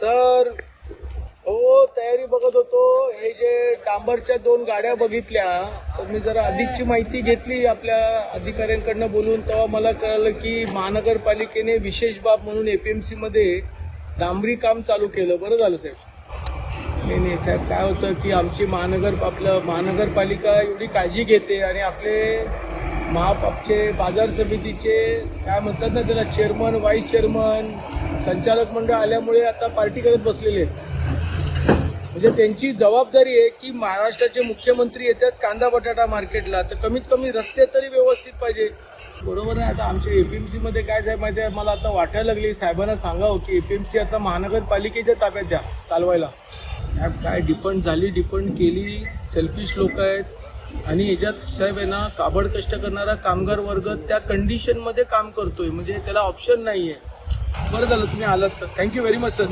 Sir हो तयारी बघत होतो. हे जे डांबरच्या दोन गाड्या बघितल्या तर मी जरा अधिकची माहिती घेतली आपल्या अधिकाऱ्यांकडनं बोलून तेव्हा मला कळलं की महानगरपालिकेने विशेष बाब म्हणून एपीएमसी मध्ये डांबरी काम चालू केलं. बरं झालं साहेब. नाही नाही साहेब काय होतं की आमची महानगर आपलं महानगरपालिका एवढी काळजी घेते आणि आपले महापापचे बाजार समितीचे काय म्हणतात ना त्याला चेअरमन व्हाईस चेअरमन संचालक मंडळ आल्यामुळे आता पार्टी करत बसलेले आहेत. म्हणजे त्यांची जबाबदारी आहे की महाराष्ट्राचे मुख्यमंत्री येतात कांदा बटाटा मार्केटला. तर कमीत कमी रस्ते तरी व्यवस्थित पाहिजे. बरोबर आहे आता आमच्या एपीएमसी मध्ये काय साहेब माहिती आहे? मला आता वाटायला लागली. साहेबांना सांगावं हो की एपीएमसी आता महानगरपालिकेच्या ताब्यात द्या चालवायला. काय डिफंड झाली डिफंड केली? सेल्फिश लोक आहेत. आणि याच्यात साहेब आहे ना काबड कष्ट करणारा कामगार वर्ग त्या कंडिशनमध्ये काम करतोय. म्हणजे त्याला ऑप्शन नाहीये. बरं झालं तुम्ही आलात. तर थँक्यू व्हेरी मच सर